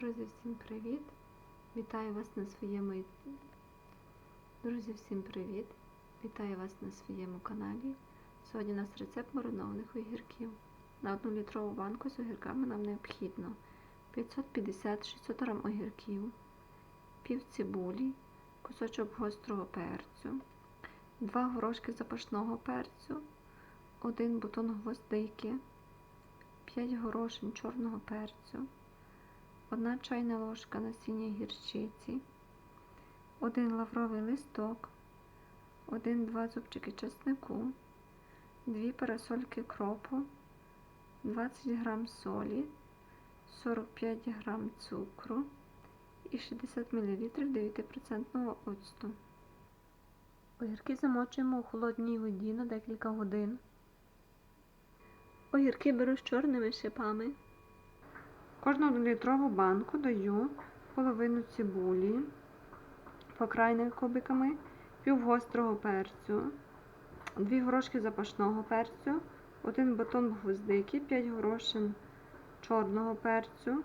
Друзі, всім привіт! Вітаю вас на своєму Друзі, всім привіт! Вітаю вас на своєму каналі. Сьогодні у нас рецепт маринованих огірків. На 1 літрову банку з огірками нам необхідно 550-600 г огірків, пів цибулі, кусочок гострого перцю, 2 горошки запашного перцю, 1 бутон гвоздики, 5 горошин чорного перцю. 1 чайна ложка насіння гірчиці, 1 лавровий листок, 1-2 зубчики чеснику, 2 парасольки кропу, 20 г солі, 45 г цукру і 60 мл 9% оцту. Огірки замочуємо у холодній воді на декілька годин. Огірки беру з чорними шипами. Кожну літрову банку даю половину цибулі, покрайних кубиками, пів гострого перцю, дві горошки запашного перцю, один батон гвоздики, 5 горошин чорного перцю,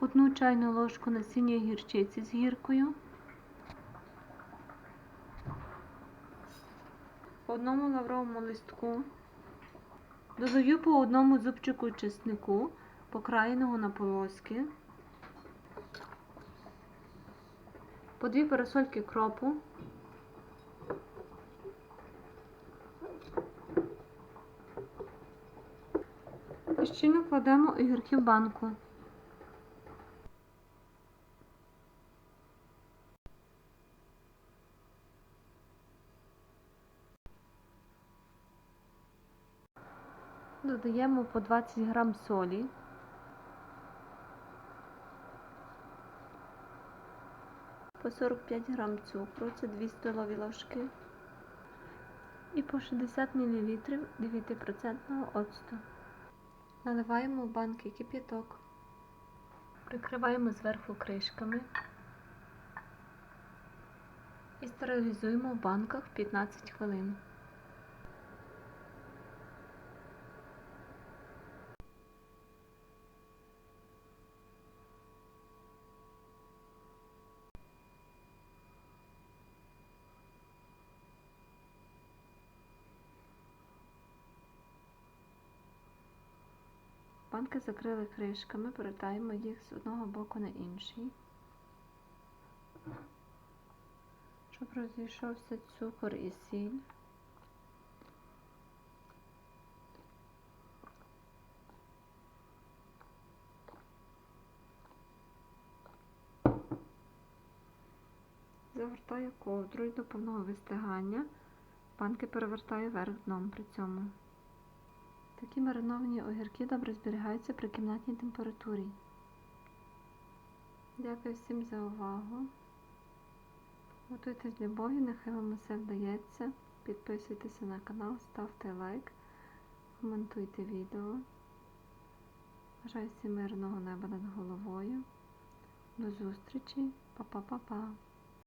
одну чайну ложку насіння гірчиці з гіркою, по одному лавровому листку, додаю по одному зубчику чеснику покраєного на полоски, по дві парасольки кропу, і щільно кладемо огірки в банку. Додаємо по 20 грам солі. По 45 грам цукру, це 2 столові ложки. І по 60 мл 9% оцту. Наливаємо в банки кип'яток. Прикриваємо зверху кришками. І стерилізуємо в банках 15 хвилин. Банки закрили кришками, повертаємо їх з одного боку на інший, щоб розійшовся цукор і сіль. Загортаю ковдрою до повного вистигання. Банки перевертаю вверх дном при цьому. Такі мариновані огірки добре зберігаються при кімнатній температурі. Дякую всім за увагу. Готуйте з любов'ю, нехай вам усе вдається. Підписуйтеся на канал, ставте лайк, коментуйте відео. Бажаю всім мирного неба над головою. До зустрічі, Па-па-па-па.